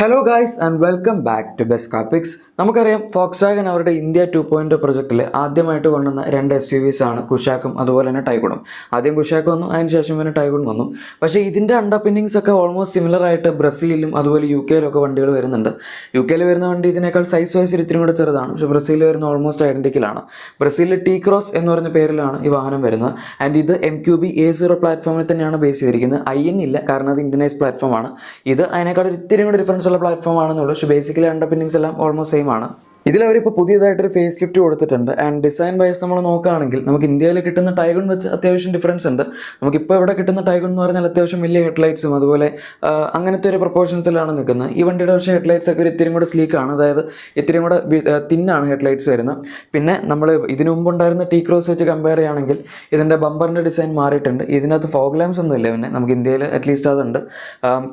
Hello guys and welcome back to best കാപ്പിക്സ് നമുക്കറിയാം Volkswagen അവരുടെ India two point പ്രൊജക്റ്റിൽ ആദ്യമായിട്ട് കൊണ്ടുവന്ന രണ്ട് എസ് യു വിസ് ആണ്. കുഷാക്കും അതുപോലെ തന്നെ ടൈഗുണും ആദ്യം കുഷാക്ക് വന്നു അതിനുശേഷം പിന്നെ ടൈഗുൺ വന്നു. പക്ഷേ ഇതിന്റെ അണ്ടർപിന്നിങ്സ് ഒക്കെ ഓൾമോസ്റ്റ് സിമിലർ ആയിട്ട് ബ്രസീലിലും അതുപോലെ യു കെയിലും ഒക്കെ വണ്ടികൾ വരുന്നുണ്ട്. യു കെയിൽ വരുന്ന വണ്ടി ഇതിനേക്കാൾ സൈസ് വൈസ് ഒരു ഇത്തിരി കൂടെ ചെറുതാണ്. പക്ഷേ ബ്രസീലിൽ വരുന്ന ഓൾമോസ്റ്റ് ഐഡന്റിക്കലാണ് ബ്രസീലിൽ ടി ക്രോസ് എന്ന് പറഞ്ഞ പേരിലാണ് ഈ വാഹനം വരുന്നത്. ആൻഡ് ഇത് M Q B A zero പ്ലാറ്റ്ഫോമിൽ തന്നെയാണ് ബേസ് ചെയ്തിരിക്കുന്നത്. ഐ എൻ ഇല്ല കാരണം അത് ഇന്ത്യനൈസ് പ്ലാറ്റ്ഫോമാണ് ഇത് അതിനേക്കാൾ ഒരു ഇത്തിരി കൂടെ ഡിഫറൻസ് ഉള്ള പ്ലാറ്റ്ഫോം ആണെന്നുള്ളൂ. പക്ഷേ ബേസിക്കലി അണ്ടർപിന്നിങ്സ് എല്ലാം ഓൾമോസ്റ്റ് സെയിം ആണ്. ഇതിൽ അവരിപ്പോൾ പുതിയതായിട്ടൊരു ഫേസ് ലിഫ്റ്റ് കൊടുത്തിട്ടുണ്ട്. ആൻഡ് ഡിസൈൻ വൈസ് നമ്മൾ നോക്കുകയാണെങ്കിൽ നമുക്ക് ഇന്ത്യയിൽ കിട്ടുന്ന ടൈഗൺ വെച്ച് അത്യാവശ്യം ഡിഫറൻസ് ഉണ്ട്. നമുക്കിപ്പോൾ ഇവിടെ കിട്ടുന്ന ടൈഗൺ എന്ന് പറഞ്ഞാൽ അത്യാവശ്യം വലിയ ഹെഡ്ലൈറ്റ്സും അതുപോലെ അങ്ങനത്തെ ഒരു പ്രൊപ്പോർഷൻസിലാണ് നിൽക്കുന്നത്. ഈ വണ്ടിയുടെ പക്ഷേ ഹെഡ്ലൈറ്റ്സ് ഒക്കെ ഒരു ഇത്തിരി കൂടെ സ്ലീക്കാണ് അതായത് ഇത്തിരി കൂടെ തിന്നാണ് ഹെഡ്ലൈറ്റ്സ് വരുന്നത്. പിന്നെ നമ്മൾ ഇതിനു മുമ്പ് ഉണ്ടായിരുന്ന ടീ ക്രോസ് വെച്ച് കമ്പയർ ചെയ്യുകയാണെങ്കിൽ ഇതിന്റെ ബമ്പറിന്റെ ഡിസൈൻ മാറിയിട്ടുണ്ട്. ഇതിനകത്ത് ഫോഗ് ലാംസ് ഒന്നും ഇല്ല പിന്നെ. നമുക്ക് ഇന്ത്യയിൽ അറ്റ്ലീസ്റ്റ് അതുണ്ട്.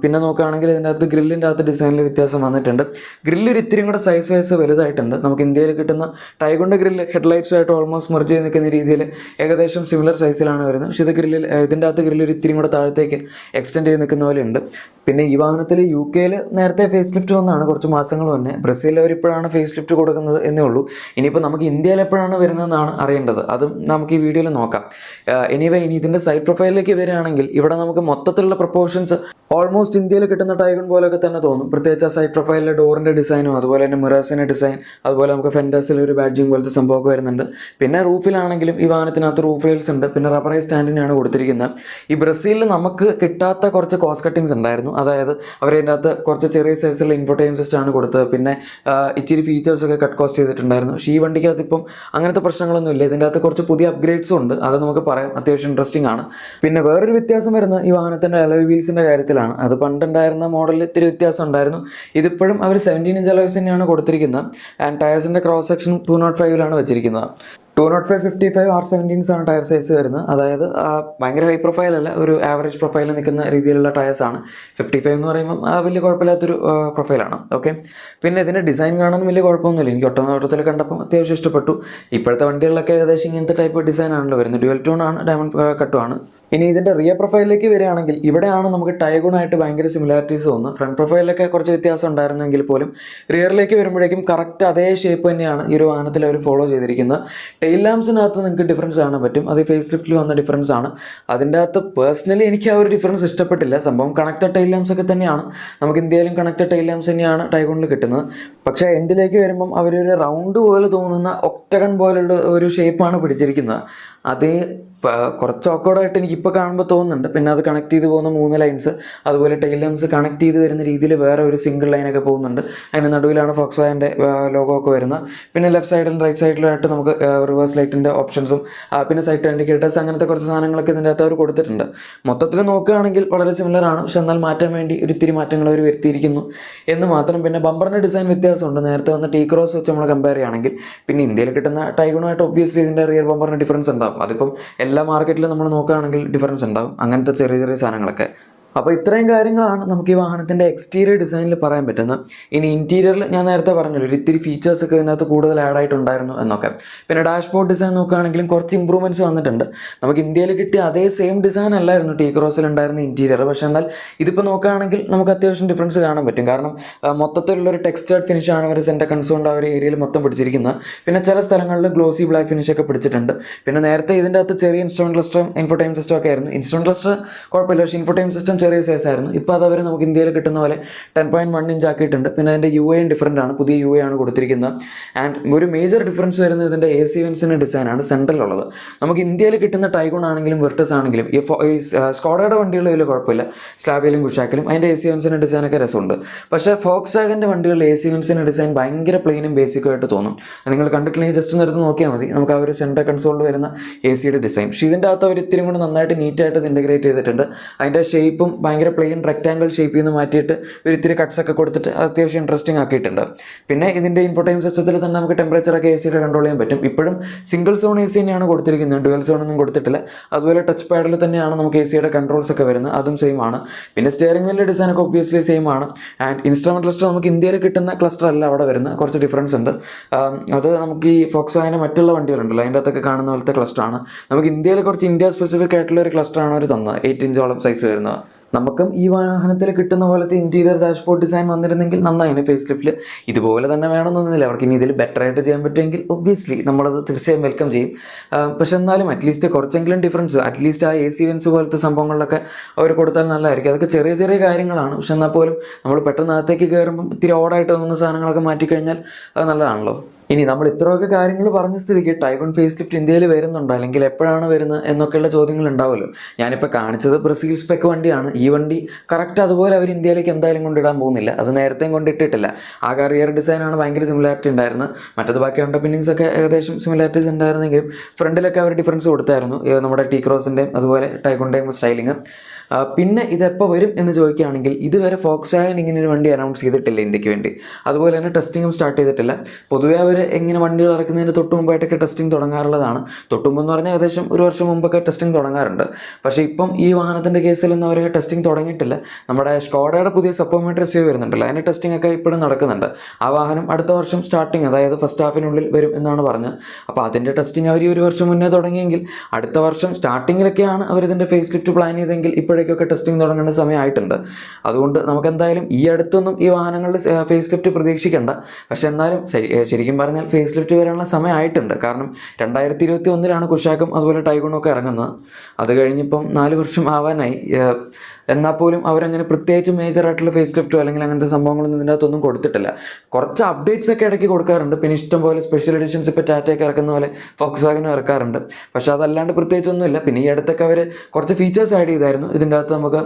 പിന്നെ നോക്കുകയാണെങ്കിൽ ഇതിന്റെ അകത്ത് ഗ്രില്ലിന്റെ അകത്ത് ഡിസൈനിൽ വ്യത്യാസം വന്നിട്ടുണ്ട്. ഗ്രില്ലൊരു ഇത്തിരി കൂടെ സൈസ് വൈസ് വലുതായിട്ടുണ്ട് നമുക്ക് ഇന്ത്യയിൽ കിട്ടുന്ന ടൈഗുണ്ട ഗ്രില്ല് ഹെഡ്ലൈറ്റ്സുമായിട്ട് ഓൾമോസ്റ്റ് മെർജ് ചെയ്ത് നിൽക്കുന്ന രീതിയിൽ ഏകദേശം സിമിലർ സൈസിലാണ് വരുന്നത്. പക്ഷേ ഇത് ഗ്രില്ലിൽ ഇതിന്റെ അകത്ത് ഗ്രില്ല് ഒരു ഇത്തിരി കൂടെ താഴത്തേക്ക് എക്സ്റ്റെൻഡ് ചെയ്ത് നിൽക്കുന്ന പോലെ ഉണ്ട്. പിന്നെ ഈ വാഹനത്തിൽ യു കെയിൽ നേരത്തെ ഫേസ് ലിഫ്റ്റ് വന്നതാണ്. കുറച്ച് മാസങ്ങൾ മുന്നേ. ബ്രസീലിൽ അവരിപ്പോഴാണ് ഫേസ് ലിഫ്റ്റ് കൊടുക്കുന്നത് എന്നേ ഉള്ളൂ. ഇനിയിപ്പോൾ നമുക്ക് ഇന്ത്യയിൽ എപ്പോഴാണ് വരുന്നതെന്നാണ് അറിയേണ്ടത്. അതും നമുക്ക് ഈ വീഡിയോയിൽ നോക്കാം. എനിവേ ഇനി ഇതിന്റെ സൈഡ് പ്രൊഫൈലിലേക്ക് വരികയാണെങ്കിൽ ഇവിടെ നമുക്ക് മൊത്തത്തിലുള്ള പ്രൊപ്പോർഷൻസ് ഓൾമോസ്റ്റ് ഇന്ത്യയിൽ കിട്ടുന്ന ടൈഗൺ പോലെയൊക്കെ തന്നെ തോന്നും. പ്രത്യേകിച്ച് ആ സൈഡ് പ്രൊഫൈലിലെ ഡോറിന്റെ ഡിസൈനും അതുപോലെ തന്നെ മിറേഴ്സിന്റെ ഡിസൈൻ അതുപോലെ നമുക്ക് ഫെൻഡേഴ്സിൽ ഒരു ബാഡ്ജിങ് പോലത്തെ സംഭവമൊക്കെ വരുന്നുണ്ട്. പിന്നെ റൂഫിലാണെങ്കിലും ഈ വാഹനത്തിനകത്ത് റൂഫ് റെയിൽസ് ഉണ്ട്. പിന്നെ റബ്ബറൈസ് സ്റ്റാൻഡിനാണ് കൊടുത്തിരിക്കുന്നത്. ഈ ബ്രസീലിൽ നമുക്ക് കിട്ടാത്ത കുറച്ച് കോസ്റ്റ് കട്ടിങ്സ് ഉണ്ടായിരുന്നു. അതായത് അവരതിന്റെ അകത്ത് കുറച്ച് ചെറിയ സൈസുള്ള ഇൻഫോർട്ടൈം സിസ്റ്റം ആണ് കൊടുത്തത്. പിന്നെ ഇച്ചിരി ഫീച്ചേഴ്സൊക്കെ കട്ട് കോസ്റ്റ് ചെയ്തിട്ടുണ്ടായിരുന്നു. പക്ഷേ ഈ വണ്ടിക്കകത്ത് ഇപ്പം അങ്ങനത്തെ പ്രശ്നങ്ങളൊന്നും ഇല്ല. ഇതിന്റെ അകത്ത് കുറച്ച് പുതിയ അപ്ഗ്രേഡ്സും ഉണ്ട്. അത് നമുക്ക് പറയാം. അത്യാവശ്യം ഇൻട്രസ്റ്റിംഗ് ആണ്. പിന്നെ വേറൊരു വ്യത്യാസം വരുന്ന ഈ വാഹനത്തിന്റെ അലോയ് വീൽസിന്റെ കാര്യത്തിലാണ്. അത് പണ്ടുണ്ടായിരുന്ന മോഡലിൽ ഇത്തിരി വ്യത്യാസം ഉണ്ടായിരുന്നു. ഇതിപ്പോഴും അവർ സെവന്റീൻ ഇഞ്ച് അലോയ്സ് തന്നെയാണ് കൊടുത്തിരിക്കുന്നത്. ആൻഡ് ടയർസിന്റെ ക്രോസ് സെക്ഷൻ ടു നോട്ട് ഫൈവിലാണ് വെച്ചിരിക്കുന്നത്. Two nought five fifty five R seventeens ആണ് ടയർ സൈസ് വരുന്നത്. അതായത് ഭയങ്കര ഹൈ പ്രൊഫൈൽ അല്ല ഒരു ആവറേജ് പ്രൊഫൈലിൽ നിൽക്കുന്ന രീതിയിലുള്ള ടയേഴ്സ് ആണ്. ഫിഫ്റ്റി ഫൈവ് എന്ന് പറയുമ്പോൾ വലിയ കുഴപ്പമില്ലാത്തൊരു പ്രൊഫൈലാണ് ഓക്കെ പിന്നെ ഇതിന്റെ ഡിസൈൻ കാണാൻ വലിയ കുഴപ്പമൊന്നുമില്ല. എനിക്ക് ഒട്ടനോട്ടത്തിൽ കണ്ടപ്പോൾ അത്യാവശ്യം ഇഷ്ടപ്പെട്ടു. ഇപ്പോഴത്തെ വണ്ടികളിലൊക്കെ ഏകദേശം ഇങ്ങനത്തെ ടൈപ്പ് ഡിസൈൻ ആണല്ലോ വരുന്നത്. ഡ്യുവൽ ടോൺ ആണ് ഡയമണ്ട് കട്ടുമാണ് ഇനി ഇതിന്റെ റിയർ പ്രൊഫൈലിലേക്ക് വരികയാണെങ്കിൽ ഇവിടെയാണ് നമുക്ക് ടൈഗുണായിട്ട് ഭയങ്കര സിമിലാരിറ്റീസ് തോന്നുന്നത്. ഫ്രണ്ട് പ്രൊഫൈലിലൊക്കെ കുറച്ച് വ്യത്യാസം ഉണ്ടായിരുന്നെങ്കിൽ പോലും റിയറിലേക്ക് വരുമ്പോഴേക്കും കറക്റ്റ് അതേ ഷേപ്പ് തന്നെയാണ് ഈ ഒരു വാഹനത്തിൽ അവർ ഫോളോ ചെയ്തിരിക്കുന്നത്. ടെയിൽ ലാംസിനകത്ത് നിങ്ങൾക്ക് ഡിഫറൻസ് കാണാൻ പറ്റും. അത് ഫേസ് ലിഫ്റ്റിൽ വന്ന ഡിഫറൻസ് ആണ്. അതിന്റെ അകത്ത് പേഴ്സണലി എനിക്ക് ആ ഒരു ഡിഫറൻസ് ഇഷ്ടപ്പെട്ടില്ല. സംഭവം കണക്റ്റഡ് ടെയിൽ ലാംസ് ഒക്കെ തന്നെയാണ്. നമുക്ക് ഇന്ത്യയിലും കണക്റ്റഡ് ടെയിൽ ലാംസ് തന്നെയാണ് ടൈഗോണിൽ കിട്ടുന്നത്. പക്ഷേ എൻഡിലേക്ക് വരുമ്പം അവരൊരു റൗണ്ട് പോലെ തോന്നുന്ന ഒക്ടഗൺ പോലുള്ള ഒരു ഷേപ്പാണ് പിടിച്ചിരിക്കുന്നത്. അതേ കുറച്ച് awkward-ആയിട്ട് എനിക്കിപ്പോൾ കാണുമ്പോൾ തോന്നുന്നുണ്ട്. പിന്നെ അത് കണക്ട് ചെയ്ത് പോകുന്ന മൂന്ന് ലൈൻസ് അതുപോലെ ടെയിൽ ലൈൻസ് കണക്ട് ചെയ്ത് വരുന്ന രീതിയിൽ വേറെ ഒരു സിംഗിൾ ലൈനൊക്കെ പോകുന്നുണ്ട്. അതിന് നടുവിലാണ് ഫോക്സ് വാന്റെ ലോഗോ ഒക്കെ വരുന്നത്. പിന്നെ ലെഫ്റ്റ് സൈഡിലും റൈറ്റ് സൈഡിലായിട്ട് നമുക്ക് റിവേഴ്സ് ലൈറ്റിന്റെ ഓപ്ഷൻസും പിന്നെ സൈഡ് ഇൻഡിക്കേറ്റേഴ്സ് അങ്ങനത്തെ കുറച്ച് സാധനങ്ങളൊക്കെ ഇതിന്റെ അകത്ത് അവർ കൊടുത്തിട്ടുണ്ട്. മൊത്തത്തിൽ നോക്കുകയാണെങ്കിൽ വളരെ സിമിലർ ആണ്. പക്ഷെ എന്നാൽ മാറ്റാൻ വേണ്ടി ഒരു ഇത്തിരി മാറ്റങ്ങൾ അവർ വരുത്തിയിരിക്കുന്നു. എന്ന് മാത്രം പിന്നെ ബമ്പറിന്റെ ഡിസൈൻ വ്യത്യാസമുണ്ട്. നേരത്തെ വന്ന ടീ ക്രോസ് വെച്ച് നമ്മൾ കമ്പയർ ചെയ്യുകയാണെങ്കിൽ പിന്നെ ഇന്ത്യയിൽ കിട്ടുന്ന ടൈഗണുമായിട്ട് ഒബ്വിയസ്ലി ഇതിന്റെ റിയർ ബമ്പറിന് ഡിഫറൻസ് ഉണ്ടാവും. അതിപ്പം എല്ലാ മാർക്കറ്റിലും നമ്മൾ നോക്കുകയാണെങ്കിൽ ഡിഫറൻസ് ഉണ്ടാവും. അങ്ങനത്തെ ചെറിയ ചെറിയ സാധനങ്ങളൊക്കെ. അപ്പോൾ ഇത്രയും കാര്യങ്ങളാണ് നമുക്ക് ഈ വാഹനത്തിന്റെ എക്സ്റ്റീരിയർ ഡിസൈനിൽ പറയാൻ പറ്റുന്നത്. ഇനി ഇന്റീരിയറിൽ ഞാൻ നേരത്തെ പറഞ്ഞല്ലോ ഒരു ഇത്തിരി ഫീച്ചേഴ്സ് ഒക്കെ ഇതിനകത്ത് കൂടുതൽ ആഡ് ആയിട്ടുണ്ടായിരുന്നു എന്നൊക്കെ. പിന്നെ ഡാഷ്ബോർഡ് ഡിസൈൻ നോക്കുകയാണെങ്കിലും കുറച്ച് ഇമ്പ്രൂവ്മെന്റ്സ് വന്നിട്ടുണ്ട്. നമുക്ക് ഇന്ത്യയിൽ കിട്ടിയ അതേ സെയിം ഡിസൈൻ അല്ലായിരുന്നു ടീ ക്രോസിൽ ഉണ്ടായിരുന്ന ഇന്റീരിയർ പക്ഷേ എന്നാൽ ഇതിപ്പോൾ നോക്കുകയാണെങ്കിൽ നമുക്ക് അത്യാവശ്യം ഡിഫറൻസ് കാണാൻ പറ്റും. കാരണം മൊത്തത്തിലുള്ള മൊത്തത്തിലുള്ളൊരു ടെക്സ്റ്റേർഡ് ഫിനിഷാണ് അവർ സെന്റെ കൺസോണ്ട് ആ ഒരു ഏരിയയിൽ മൊത്തം പിടിച്ചിരിക്കുന്നത്. പിന്നെ ചില സ്ഥലങ്ങളിൽ ഗ്ലോസി ബ്ലാക്ക് ഫിനിഷ് ഒക്കെ പിടിച്ചിട്ടുണ്ട്. പിന്നെ നേരത്തെ ഇതിന്റെ അകത്ത് ചെറിയ ഇൻസ്ട്രുമെന്റ് ക്ലസ്റ്ററും ഇൻഫോടൈം സിസ്റ്റം ഒക്കെ ആയിരുന്നു. ഇൻസ്ട്രുമെന്റ് ക്ലസ്റ്റർ കുഴപ്പമില്ല. പക്ഷേ ഇൻഫോടൈം സിസ്റ്റം ചെറിയ സൈസ് ആയിരുന്നു. ഇപ്പോൾ അത് അവർ നമുക്ക് ഇന്ത്യയിൽ കിട്ടുന്ന പോലെ ടെൻ പോയിന്റ് വൺ ഇഞ്ച് ആക്കിയിട്ടുണ്ട്. പിന്നെ അതിന്റെ യു എയും ഡിഫറന്റ് ആണ്. പുതിയ യു എ ആണ് കൊടുത്തിരിക്കുന്നത്. ആൻഡ് ഒരു മേജർ ഡിഫറൻസ് വരുന്നത് ഇതിന്റെ എ സി വെൻസിന്റെ ഡിസൈനാണ് സെൻട്രലുള്ളത് നമുക്ക് ഇന്ത്യയിൽ കിട്ടുന്ന ടൈഗോൺ ആണെങ്കിലും വെർട്ടസ് ആണെങ്കിലും ഈ സ്കോഡയുടെ വണ്ടികളിൽ വലിയ കുഴപ്പമില്ല. സ്ലാബിലും കുഷാക്കിലും അതിന്റെ എ സി വെൻസിന്റെ ഡിസൈനൊക്കെ രസമുണ്ട്. പക്ഷേ ഫോക്സ് വാഗന്റെ വണ്ടികളിൽ എ സി വെൻസിന്റെ ഡിസൈൻ ഭയങ്കര പ്ലെയിനും ബേസിക്കും ആയിട്ട് തോന്നും. നിങ്ങൾ കണ്ടിട്ടില്ലെങ്കിൽ ജസ്റ്റ് ഒന്ന് നോക്കിയാൽ മതി. നമുക്ക് ആ ഒരു സെൻട്രൽ കൺസോളിൽ വരുന്ന എ സിയുടെ ഡിസൈൻ പക്ഷേ ഇതിന്റെ അകത്ത് അവർ ഇത്തിരി കൂടി നന്നായിട്ട് നീറ്റായിട്ട് ഇത് ഇന്റഗ്രേറ്റ് ചെയ്തിട്ടുണ്ട്. അതിന്റെ ഷേപ്പും ഭയങ്കര പ്ലെയിൻ റെക്റ്റാങ്കിൾ ഷേപ്പിൽ നിന്ന് മാറ്റിയിട്ട് ഒരു ഇത്തിരി കട്ട്സ് ഒക്കെ കൊടുത്തിട്ട് അത് അത്യാവശ്യം ഇൻട്രസ്റ്റിംഗ് ആക്കിയിട്ടുണ്ട്. പിന്നെ ഇതിന്റെ ഇൻഫോർട്ടൈം സിസ്റ്റത്തിൽ തന്നെ നമുക്ക് ടെമ്പറേച്ചറൊക്കെ എ സിയുടെ കൺട്രോൾ ചെയ്യാൻ പറ്റും. ഇപ്പോഴും സിംഗിൾ സോൺ എ സി തന്നെയാണ് കൊടുത്തിരിക്കുന്നത്. ഡുവൽ സോൺ ഒന്നും കൊടുത്തിട്ടില്ല. അതുപോലെ ടച്ച് പാഡിൽ തന്നെയാണ് നമുക്ക് എ സിയുടെ കൺട്രോൾസ് ഒക്കെ വരുന്നത്. അതും സെയിം ആണ്. പിന്നെ സ്റ്റിയറിംഗ് വീലിന്റെ ഡിസൈൻ ഒക്കെ ഒബ്വിയസ്ലി സെയിം ആണ്. ആൻഡ് ഇൻസ്ട്രുമെന്റ് ക്ലസ്റ്റർ നമുക്ക് ഇന്ത്യയിൽ കിട്ടുന്ന ക്ലസ്റ്റർ അല്ല അവിടെ വരുന്നത്. കുറച്ച് ഡിഫറൻസ് ഉണ്ട്. അത് നമുക്ക് ഈ ഫോക്സ് വാഗന്റെ മറ്റുള്ള വണ്ടികളുണ്ടല്ലോ. അതിന്റെ അകത്തൊക്കെ കാണുന്ന പോലത്തെ ക്ലസ്റ്റർ ആണ്. നമുക്ക് ഇന്ത്യയിൽ കുറച്ച് ഇന്ത്യ സ്പെസിഫിക് ആയിട്ടുള്ള ഒരു ക്ലസ്റ്റർ ആണ് അവർ തന്നത്. എയ്റ്റ് ഇഞ്ചോളം സൈസ് വരുന്നത്. നമുക്കും ഈ വാഹനത്തിൽ കിട്ടുന്ന പോലത്തെ ഇന്റീരിയർ ഡാഷ്ബോർഡ് ഡിസൈൻ വന്നിരുന്നെങ്കിൽ നന്നായിന് ഫേസ് ലിഫ്റ്റിൽ ഇതുപോലെ തന്നെ വേണമെന്നൊന്നുമില്ല. അവർക്ക് ഇനി ഇതിൽ ബെറ്റർ ആയിട്ട് ചെയ്യാൻ പറ്റുമെങ്കിൽ ഒബ്വിയസ്ലി നമ്മളത് തീർച്ചയായും വെൽക്കം ചെയ്യും. പക്ഷേ എന്നാലും അറ്റ്ലീസ്റ്റ് കുറച്ചെങ്കിലും ഡിഫറൻസ് അറ്റ്ലീസ്റ്റ് ആ എ സി വെൻസ് പോലത്തെ സംഭവങ്ങളിലൊക്കെ അവർ കൊടുത്താൽ നല്ലതായിരിക്കും. അതൊക്കെ ചെറിയ ചെറിയ കാര്യങ്ങളാണ്. പക്ഷെ എന്നാൽ പോലും നമ്മൾ പെട്ടെന്ന് അകത്തേക്ക് കയറുമ്പം ഇത്തിരി ഓടായിട്ട് തോന്നുന്ന സാധനങ്ങളൊക്കെ മാറ്റിക്കഴിഞ്ഞാൽ അത് നല്ലതാണല്ലോ. ഇനി നമ്മൾ ഇത്രയൊക്കെ കാര്യങ്ങൾ പറഞ്ഞ സ്ഥിതിക്ക് ടൈഗൺ ഫേസ് ലിഫ്റ്റ് ഇന്ത്യയിൽ വരുന്നുണ്ടോ? അല്ലെങ്കിൽ എപ്പോഴാണ് വരുന്നത് എന്നൊക്കെയുള്ള ചോദ്യങ്ങൾ ഉണ്ടാവുമല്ലോ. ഞാനിപ്പോൾ കാണിച്ചത് ബ്രസീൽ സ്പെക്ക് വണ്ടിയാണ്. ഈ വണ്ടി കറക്റ്റ് അതുപോലെ അവർ ഇന്ത്യയിലേക്ക് എന്തായാലും കൊണ്ടിടാൻ പോകുന്നില്ല. അത് നേരത്തെയും കൊണ്ടിട്ടിട്ടില്ല. ആ കറിയർ ഡിസൈനാണ് ഭയങ്കര സിമിലാരിറ്റി ഉണ്ടായിരുന്നത്. മറ്റത് ബാക്കി അണ്ടർപിന്നിങ്സ് ഒക്കെ ഏകദേശം സിമിലാരിറ്റീസ് ഉണ്ടായിരുന്നെങ്കിലും ഫ്രണ്ടിലൊക്കെ അവർ ഡിഫറൻസ് കൊടുത്തായിരുന്നു. നമ്മുടെ ടീ ക്രോസിന്റെയും അതുപോലെ ടൈഗോണിന്റെയും സ്റ്റൈലിങ് പിന്നെ ഇതെപ്പോൾ വരും എന്ന് ചോദിക്കുകയാണെങ്കിൽ ഇതുവരെ ഫോക്സ് വാഗൻ ഇങ്ങനെ ഒരു വണ്ടി അനൗൺസ് ചെയ്തിട്ടില്ല ഇന്ത്യയ്ക്ക് വേണ്ടി. അതുപോലെ തന്നെ ടെസ്റ്റിങ്ങും സ്റ്റാർട്ട് ചെയ്തിട്ടില്ല. പൊതുവേ അവർ എങ്ങനെ വണ്ടികൾ ഇറക്കുന്നതിന് തൊട്ട് മുമ്പായിട്ടൊക്കെ ടെസ്റ്റിംഗ് തുടങ്ങാറുള്ളതാണ്. തൊട്ട് മുമ്പെന്ന് പറഞ്ഞാൽ ഏകദേശം ഒരു വർഷം മുമ്പൊക്കെ ടെസ്റ്റിംഗ് തുടങ്ങാറുണ്ട്. പക്ഷേ ഇപ്പം ഈ വാഹനത്തിന്റെ കേസിലൊന്നും അവർ ടെസ്റ്റിംഗ് തുടങ്ങിയിട്ടില്ല. നമ്മുടെ സ്കോഡയുടെ പുതിയ സപ്പോമീറ്റർ സേവ് വരുന്നുണ്ടല്ലോ. അതിന്റെ ടെസ്റ്റിംഗ് ഒക്കെ ഇപ്പോഴും നടക്കുന്നുണ്ട്. ആ വാഹനം അടുത്ത വർഷം സ്റ്റാർട്ടിങ് അതായത് ഫസ്റ്റ് ഹാഫിനുള്ളിൽ വരും എന്നാണ് പറഞ്ഞത്. അപ്പോൾ അതിന്റെ ടെസ്റ്റിംഗ് അവർ ഒരു വർഷം മുന്നേ തുടങ്ങിയെങ്കിൽ അടുത്ത വർഷം സ്റ്റാർട്ടിങ്ങിലൊക്കെയാണ് അവർ ഇതിന്റെ ഫേസ് ലിഫ്റ്റ് പ്ലാൻ ചെയ്തെങ്കിൽ ഇപ്പോഴേക്കൊക്കെ ടെസ്റ്റിംഗ് തുടങ്ങേണ്ട സമയമായിട്ടുണ്ട്. അതുകൊണ്ട് നമുക്ക് എന്തായാലും ഈ അടുത്തൊന്നും ഈ വാഹനങ്ങളുടെ ഫേസ് ലിഫ്റ്റ് പ്രതീക്ഷിക്കേണ്ട. പക്ഷേ എന്നാലും ശരിക്കും പറഞ്ഞാൽ ഫേസ് ലിഫ്റ്റ് വരാനുള്ള സമയമായിട്ടുണ്ട്. കാരണം രണ്ടായിരത്തി ഇരുപത്തി ഒന്നിലാണ് കുഷാക്കും അതുപോലെ ഒക്കെ ഇറങ്ങുന്നത്. അത് കഴിഞ്ഞിപ്പം നാല് വർഷം ആവാനായി. എന്നാൽ പോലും അവരങ്ങനെ പ്രത്യേകിച്ച് മേജറായിട്ടുള്ള ഫേസ് ലിഫ്റ്റോ അല്ലെങ്കിൽ അങ്ങനത്തെ സംഭവങ്ങളൊന്നും ഇതിന്റെ അകത്തൊന്നും കൊടുത്തിട്ടില്ല. കുറച്ച് അപ്ഡേറ്റ്സ് ഒക്കെ ഇടയ്ക്ക് കൊടുക്കാറുണ്ട്. പിന്നെ ഇഷ്ടം പോലെ സ്പെഷ്യൽ എഡിഷൻസ് ഇപ്പോൾ ടാറ്റയൊക്കെ ഇറക്കുന്ന പോലെ ഫോക്സ് വാഗനും ഇറക്കാറുണ്ട്. പക്ഷേ അതല്ലാണ്ട് പ്രത്യേകിച്ചൊന്നുമില്ല. പിന്നെ ഈ അടുത്തൊക്കെ അവർ കുറച്ച് ഫീച്ചേഴ്സ് ആഡ് ചെയ്തായിരുന്നു. ഇതിന്റെ അകത്ത് നമുക്ക്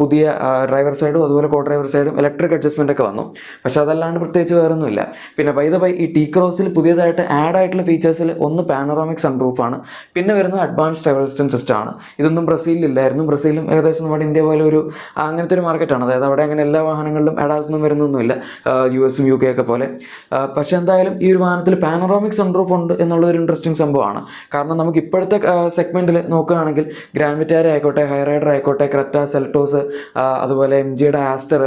പുതിയ ഡ്രൈവർ സൈഡും അതുപോലെ കോ ഡ്രൈവർ സൈഡും ഇലക്ട്രിക് അഡ്ജസ്റ്റ്മെന്റ് ഒക്കെ വന്നു. പക്ഷേ അതല്ലാണ്ട് പ്രത്യേകിച്ച് വേറൊന്നുമില്ല. പിന്നെ ബൈ ദ ബൈ ഈ ടീ ക്രോസിൽ പുതിയതായിട്ട് ആഡ് ആയിട്ടുള്ള ഫീച്ചേഴ്സിൽ ഒന്ന് പാനറോമിക് സൺറൂഫാണ് പിന്നെ വരുന്നത് അഡ്വാൻസ് ഡ്രൈവർ അസിസ്റ്റൻസ് സിസ്റ്റം ആണ്. ഇതൊന്നും ബ്രസീലിലില്ലായിരുന്നു ബ്രസീലും ഏകദേശം നമ്മുടെ ഇന്ത്യ പോലെ ഒരു അങ്ങനത്തെ ഒരു മാർക്കറ്റാണ് അതായത് അവിടെ അങ്ങനെ എല്ലാ വാഹനങ്ങളിലും അഡാസ് ഒന്നും വരുന്നൊന്നുമില്ല. യു എസും യു കെ ഒക്കെ പോലെ. പക്ഷേ എന്തായാലും ഈ ഒരു വാഹനത്തിൽ പാനറോമിക് സൺറൂഫ് ഉണ്ട് എന്നുള്ളൊരു ഇൻട്രസ്റ്റിംഗ് സംഭവമാണ്. കാരണം നമുക്ക് ഇപ്പോഴത്തെ സെഗ്മെന്റിൽ നോക്കുകയാണെങ്കിൽ ഗ്രാൻഡ് വിറ്റാര ആയിക്കോട്ടെ ഹൈറൈഡർ ആയിക്കോട്ടെ ക്രെറ്റ സെൽട്ടോസ് അതുപോലെ എം ജിയുടെ ആസ്റ്റർ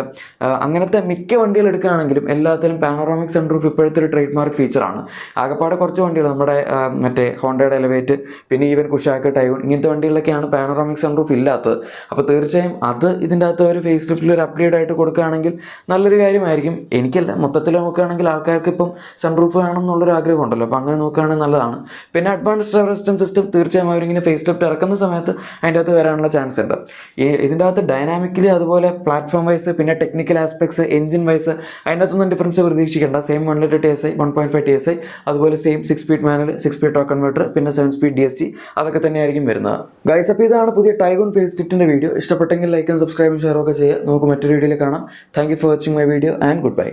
അങ്ങനത്തെ മിക്ക വണ്ടികൾ എടുക്കുകയാണെങ്കിലും എല്ലാത്തിലും പാനറോമിക് സൺറൂഫ് ഇപ്പോഴത്തെ ഒരു ട്രേഡ് മാർക്ക് ഫീച്ചറാണ് ആകപ്പാടെ കുറച്ച് വണ്ടികൾ നമ്മുടെ മറ്റേ ഹോണ്ടയുടെ എലവേറ്റ് പിന്നെ ഈവൻ കുഷാക്ക് ടൈവൺ ഇങ്ങനത്തെ വണ്ടികളിലൊക്കെയാണ് പാനറോമിക് സൺറൂഫ് ഇല്ലാത്തത്. അപ്പോൾ തീർച്ചയായും അത് ഇതിന്റെ അകത്ത് ഒരു ഫേസ് ലിഫ്റ്റിൽ ഒരു അപ്ഗ്രേഡ് ആയിട്ട് കൊടുക്കുകയാണെങ്കിൽ നല്ലൊരു കാര്യമായിരിക്കും. എനിക്കല്ല മൊത്തത്തിൽ നോക്കുകയാണെങ്കിൽ ആൾക്കാർക്ക് ഇപ്പം സൺറൂഫ് വേണം എന്നുള്ളൊരു ആഗ്രഹം ഉണ്ടല്ലോ. അപ്പോൾ അങ്ങനെ നോക്കുകയാണെങ്കിൽ നല്ലതാണ്. പിന്നെ അഡ്വാൻസ് ഡ്രൈവർ അസിസ്റ്റൻസ് സിസ്റ്റം തീർച്ചയായും അവരിങ്ങനെ ഫേസ് ലിഫ്റ്റ് ഇറക്കുന്ന സമയത്ത് അതിന്റെ അകത്ത് വരാനുള്ള ചാൻസ് ഉണ്ട്. ഇതിന്റെ അകത്ത് ഡൈനാമിക്കലി അതുപോലെ പ്ലാറ്റ്ഫോം വൈസ് പിന്നെ ടെക്നിക്കൽ ആസ്പെക്ട്സ് എഞ്ചിൻ വൈസ് അതിന്റെ അകത്തൊന്നും difference പ്രതീക്ഷിക്കേണ്ട. Same one litre T S I one point five T S I അതുപോലെ same six speed manual six speed torque converter പിന്നെ seven speed D S G അതൊക്കെ തന്നെയായിരിക്കും വരുന്നത്. Guys അപ്പോൾ ഇതാണ് പുതിയ ടൈഗോൺ ഫേസ് കിറ്റിന്റെ വീഡിയോ ഇഷ്ടപ്പെട്ടെങ്കിൽ ലൈക്കും സബ്സ്ക്രൈബും ഷെയറും ഒക്കെ ചെയ്യുക. നമുക്ക് മറ്റൊരു വീഡിയോയിൽ കാണാം. Thank for watching my video and goodbye